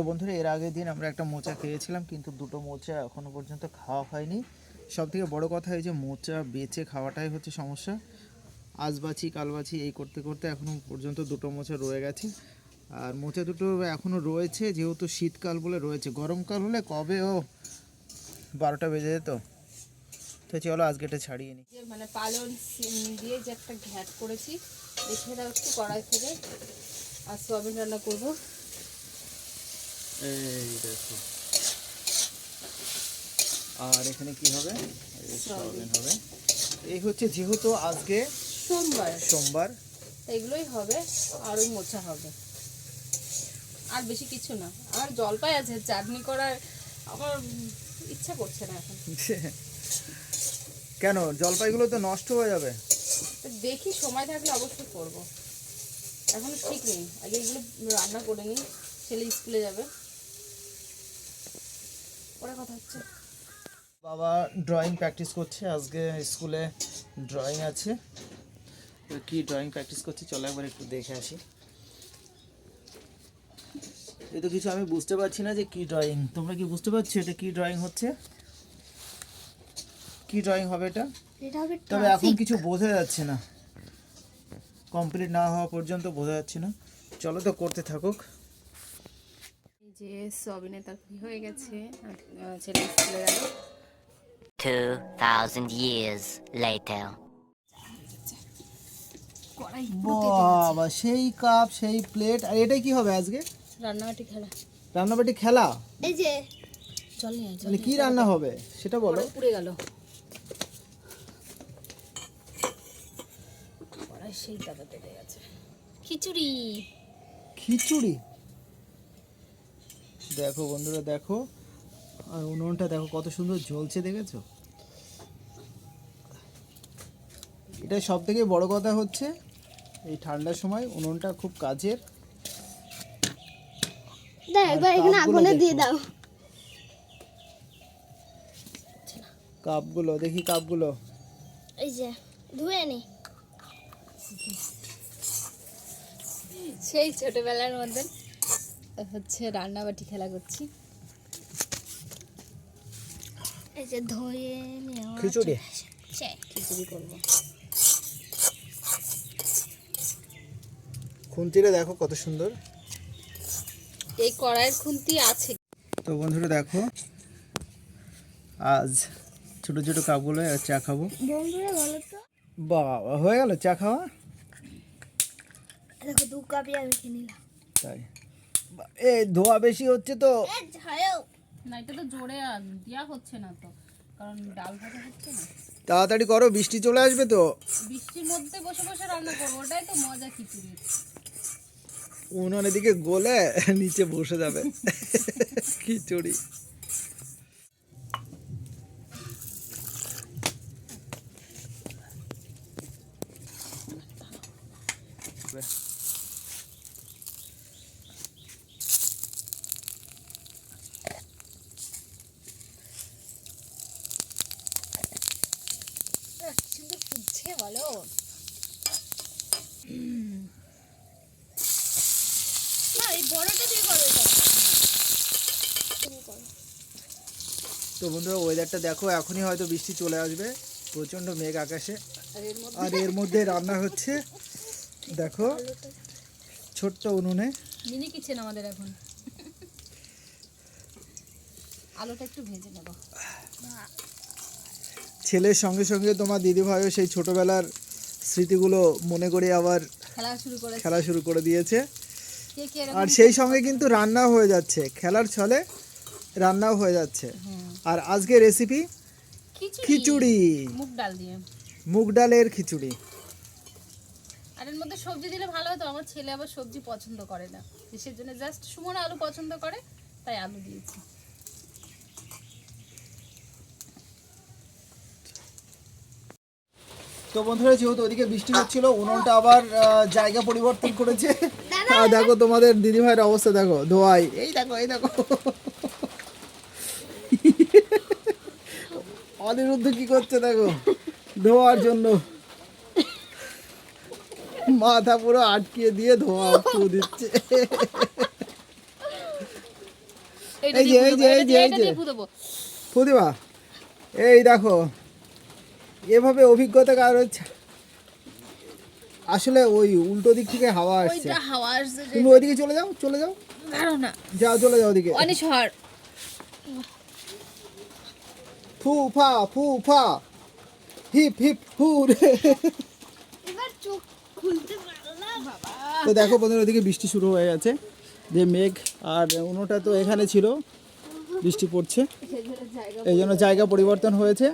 তো বন্ধুরা, এর আগের দিন আমরা একটা মোচা খেয়েছিলাম, কিন্তু দুটো মোচা এখনও পর্যন্ত খাওয়া হয়নি। সব থেকে বড়ো কথা এই যে মোচা বেচে খাওয়াটাই হচ্ছে সমস্যা। আজ বাছি কাল বাছি এই করতে করতে এখনও পর্যন্ত দুটো মোচা রয়ে গেছে। আর মোচা দুটো এখনও রয়েছে, যেহেতু শীতকাল বলে রয়েছে। গরমকাল হলে কবে ও বারোটা বেজে যেত? তো চলো আজকে এটা ছাড়িয়ে নিই মানে পালন দিয়ে যে একটা ঘ্যাট করেছি, দেখে একটু কড়াই থেকে। আর সোয়াবিন রান্না করব। এই দেখো। আর এখানে কি হবে? এই সয়াবিন হবে। এই হচ্ছে যেহেতু আজকে সোমবার। সোমবার। এগুলোই হবে আর ওই মোচা হবে। আর বেশি কিছু না। আর জলপাই আছে চাটনি করার আমার ইচ্ছা করছে না এখন। কেন? জলপাইগুলো তো নষ্ট হয়ে যাবে। দেখি সময় থাকলে অবশ্যই করব। এখনও ঠিক নেই। আগে এগুলো রান্না করে নিই ছেলে স্কুলে যাবে। পরে কথা হচ্ছে। বাবা ড্রয়িং প্র্যাকটিস করছে আজকে স্কুলে ড্রয়িং আছে। কি ড্রয়িং প্র্যাকটিস করছে চলো একবার একটু দেখে আসি। এই তো কিছু আমি বুঝতে পারছি না যে কি ড্রয়িং তোমরা কি বুঝতে পারছ এটা কি ড্রয়িং হচ্ছে? কি ড্রয়িং হবে এটা? তবে এখন কিছু বোঝা যাচ্ছে না। কমপ্লিট না হওয়া পর্যন্ত বোঝা যাচ্ছে না। চলো তো করতে থাকুক। যে সবিনে তার কি হয়ে গেছে ছেলে স্কুলে গেল। 2,000 years later. বাবা সেই কাপ সেই প্লেট আর এটা কি হবে আজকে? রান্নাবাটি খেলা। রান্নাবাটি খেলা? এই যে চল নিয়ে মানে কি রান্না হবে? সেটা বলো। পুড়ে গেল। সেই পেটে গেছে খিচুড়ি। খিচুড়ি? দেখো বন্ধুরা দেখো। আর উনুনটা দেখো কত সুন্দর জ্বলছে দেখেছ? এটা সব থেকে বড় কথা হচ্ছে এই ঠান্ডার সময় উনুনটা খুব কাজের। কাপগুলো দেখি। কাপগুলো এই যে ধুয়ে নি। সেই ছোটবেলার মধ্যে হচ্ছে রান্নাবাটি খেলা করছি। এই যে ধুয়ে নেওয়া খিচুড়ি? খিচুড়ি করব। খুন্তিটা দেখো কত সুন্দর। এই কড়াইয়ের খুন্তি আছে। তো বন্ধুরা দেখো আজ ছোট ছোট কাপগুলো আর চা খাব। বন্ধুরা বলো তো। বাবা হয়ে গেল চা খাওয়া? দেখো দু কাপই আমি খেয়ে নিলাম। তাই। এ ধোয়া বেশি হচ্ছে তো। না এটা তো জোরে আর দেওয়া হচ্ছে না তো কারণ ডাল ভাজা হচ্ছে না। তাড়াতাড়ি করো বৃষ্টি চলে আসবে তো। বৃষ্টির মধ্যে বসে বসে রান্না করব ওটাই তো মজা খিচুড়ি। উনুনের দিকে গলে নিচে বসে যাবে। খিচুড়ি। সুন্দর ফুটছে বলো। না এই বড়টা দিয়ে করো তুমি করো তো বন্ধুরা ওয়েদারটা দেখো এখনই হয়তো বৃষ্টি চলে আসবে প্রচণ্ড মেঘ আকাশে। আর এর মধ্যে? আর এর মধ্যে রান্না হচ্ছে দেখো ছোট্ট উনুনে। মিনি কিচেন আমাদের এখন। আলুটা একটু ভেজে নেব। ছেলের সঙ্গে সঙ্গে তোমার দিদিভাইও সেই ছোটবেলার স্মৃতিগুলো মনে করে আবার খেলা শুরু করে খেলা শুরু করে দিয়েছে। আর সেই সঙ্গে কিন্তু রান্নাও হয়ে যাচ্ছে। খেলার ছলে রান্নাও হয়ে যাচ্ছে। আর আজকে রেসিপি খিচুড়ি। খিচুড়ি। মুগ ডাল দিয়ে। মুগ ডালের খিচুড়ি। আর এর মধ্যে সবজি দিলে ভালো হতো। আমার ছেলে আবার সবজি পছন্দ করে না। সেই জন্য জাস্ট সুমন আলু পছন্দ করে তাই আলু দিয়েছি। তো বন্ধুরা যেহেতু ওদিকে বৃষ্টি হচ্ছিল উনুনটা আবার জায়গা পরিবর্তন করেছে। আর দেখো তোমাদের দিদিভাইয়ের অবস্থা দেখো ধোয়াই এই দেখো এই দেখো। অনিরুদ্ধ কি করছে দেখো? ধোয়ার জন্য। মাথা পুরো আটকিয়ে দিয়ে ধোয়া ফু দিচ্ছে। এই যে, এই যে, এই যে, এই যে। ফুদবো। এই দেখো। এভাবে অভিজ্ঞতা কার হচ্ছে? আসলে ওই উল্টো দিক থেকে হাওয়া আসছে। ওইটা হাওয়া আসছে তুমি ওইদিকে চলে যাও চলে যাও। দাঁড়াও না। যাও চলে যাও ওদিকে। অনিশ হর ফু ফা ফু ফা হিপ হিপ ফু রে। এবার চোখ খুলতে পারো না বাবা। তো দেখো বন্ধুরা ওদিকে বৃষ্টি শুরু হয়ে গেছে। যে মেঘ আর উনোটা তো এখানে ছিল। বৃষ্টি পড়ছে। এই জন্য জায়গা পরিবর্তন হয়েছে।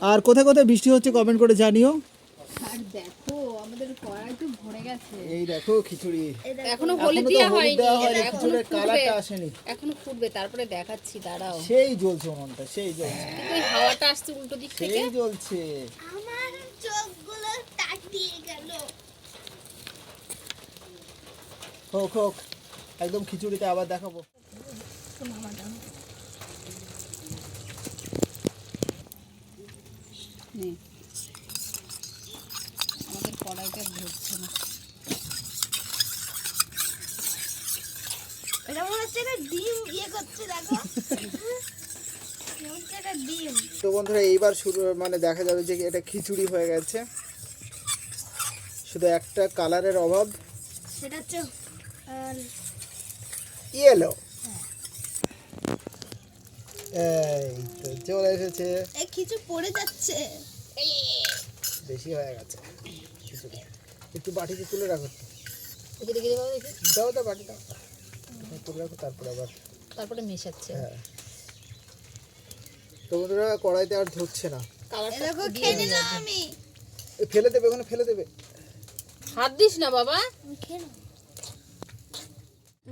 আর কোথায় কোথায় বৃষ্টি হচ্ছে কমেন্ট করে জানিও। আর দেখো আমাদের কড়াই তো ভরে গেছে। এই দেখো খিচুড়ি। এখনও এখনও হলুদ দেওয়া হয়নি দেওয়া হয়নি এখনও খিচুড়ির কালারটা আসেনি। এখনও ফুটবে তারপরে দেখাচ্ছি দাঁড়াও। সেই জ্বলছে সেই জ্বলছে। ওই হাওয়াটা আসছে উল্টো দিক থেকে। সেই জ্বলছে। আমার চোখগুলো তাকিয়ে গেল। হোক হোক একদম খিচুড়িতে আবার দেখাবো নে। আমাদের কড়াইটা ধরছে না এটা মনে হচ্ছে একটা ডিম ইয়ে করছে দেখো। হচ্ছে একটা ডিম। তো বন্ধুরা এইবার শুরু মানে দেখা যাবে যে এটা খিচুড়ি হয়ে গেছে। শুধু একটা কালারের অভাব। সেটা হচ্ছে ইয়েলো এই তো চলে এসেছে। এই কিছু পড়ে যাচ্ছে। বেশি হয়ে গেছে একটু বাটিতে তুলে রাখো। দেখি। দাও দাও বাটি দাও। রাখো তারপরে আবার তারপরে মেশাচ্ছে। হ্যাঁ। তো বন্ধুরা কড়াইতে আর ধরছে না। দেখো খেয়ে নিলাম আমি। ফেলে দেবে ওখানে ফেলে দেবে। হাত দিস না বাবা।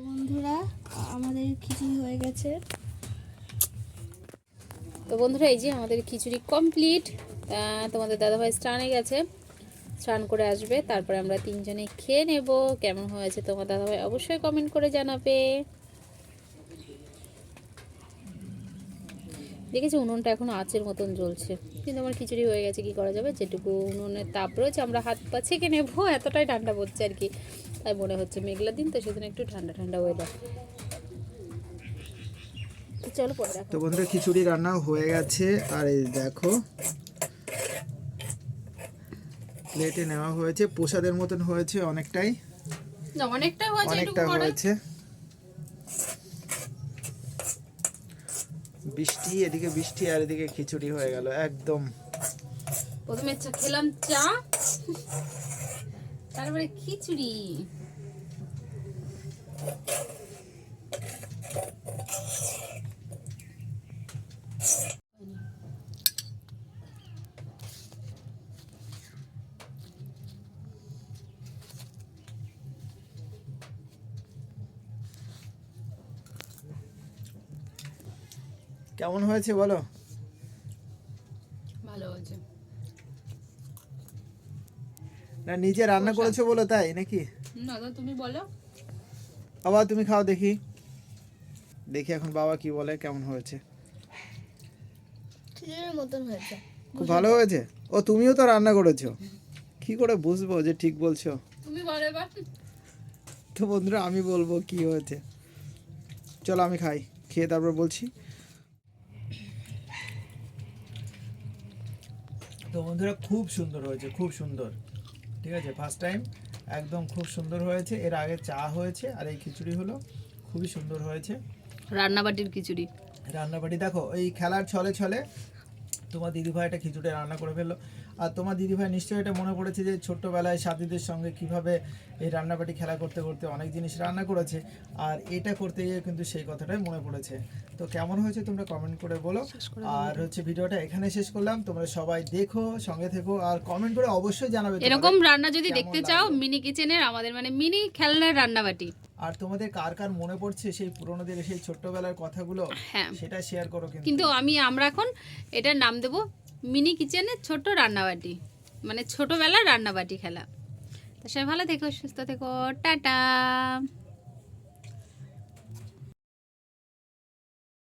বন্ধুরা আমাদের খিচুড়ি হয়ে গেছে। তো বন্ধুরা এই যে আমাদের খিচুড়ি কমপ্লিট তোমাদের দাদাভাই স্নানে গেছে। স্নান করে আসবে তারপরে আমরা তিনজনে খেয়ে নেব। কেমন হয়েছে তোমার দাদাভাই অবশ্যই কমেন্ট করে জানাবে। দেখেছি উনুনটা এখনও আঁচের মতন জ্বলছে। কিন্তু আমার খিচুড়ি হয়ে গেছে কি করা যাবে? যেটুকু উনুনের তাপ রয়েছে আমরা হাত পা ছেঁকে নেব। এতটাই ঠান্ডা পড়ছে আর কি। তাই মনে হচ্ছে মেঘলা দিন তো সেদিন একটু ঠান্ডা ঠান্ডা ওয়েদার তো চলো তো বন্ধুরা খিচুড়ি রান্না হয়ে গেছে। আর এই দেখো প্লেটে নেওয়া হয়েছে। প্রসাদের মতন হয়েছে অনেকটাই। অনেকটা হয়েছে অনেকটা হয়েছে। বৃষ্টি এদিকে বৃষ্টি আর এদিকে খিচুড়ি হয়ে গেল একদম। প্রথমে চা খেলাম চা। তারপরে খিচুড়ি। কেমন হয়েছে বলো? ভালো হয়েছে। না নিজে রান্না করেছ বলো তাই নাকি? না তুমি বলো। বাবা তুমি খাও দেখি। দেখি এখন বাবা কি বলে কেমন হয়েছে। খিচুড়ির মতন হয়েছে। খুব ভালো হয়েছে? ও তুমিও তো রান্না করেছ? কি করে বুঝব যে ঠিক বলছো? তুমি বলো এবার। তো বন্ধুরা আমি বলব কি হয়েছে। চলো আমি খাই। খেয়ে তারপর বলছি। তো বন্ধুরা খুব সুন্দর হয়েছে খুব সুন্দর। ঠিক আছে? ফার্স্ট টাইম একদম খুব সুন্দর হয়েছে। এর আগে চা হয়েছে আর এই খিচুড়ি হলো খুবই সুন্দর হয়েছে। রান্নাবাটির খিচুড়ি। রান্নাবাটি দেখো এই খেলার ছলে ছলে তোমার দিদিভাই একটা খিচুড়ি রান্না করে ফেলল। আর তোমার দিদিভাই নিশ্চয়ই এটা মনে পড়েছে যে ছোট্টবেলায় সাথীদের সঙ্গে কীভাবে এই রান্নাবাটি খেলা করতে করতে অনেক জিনিস রান্না করেছে আর এটা করতে গিয়ে কিন্তু সেই কথাটাই মনে পড়েছে। তো কেমন হয়েছে তোমরা কমেন্ট করে বলো। আর হচ্ছে ভিডিওটা এখানে শেষ করলাম। তোমরা সবাই দেখো সঙ্গে থেকো আর কমেন্ট করে অবশ্যই জানাবে এরকম রান্না যদি দেখতে চাও? মিনি কিচেনের আমাদের মানে মিনি খেলনার রান্নাবাটি। আর তোমাদের কার কার মনে পড়ছে সেই পুরোনো দিনের সেই ছোট্টবেলার কথাগুলো? হ্যাঁ। সেটা শেয়ার করো কিন্তু আমি আমরা এখন এটার নাম দেব মিনি কিচেনের ছোট রান্নাবাটি মানে ছোটবেলার রান্নাবাটি খেলা। তো সবাই ভালো থেকো, সুস্থ থেকো, টাটা।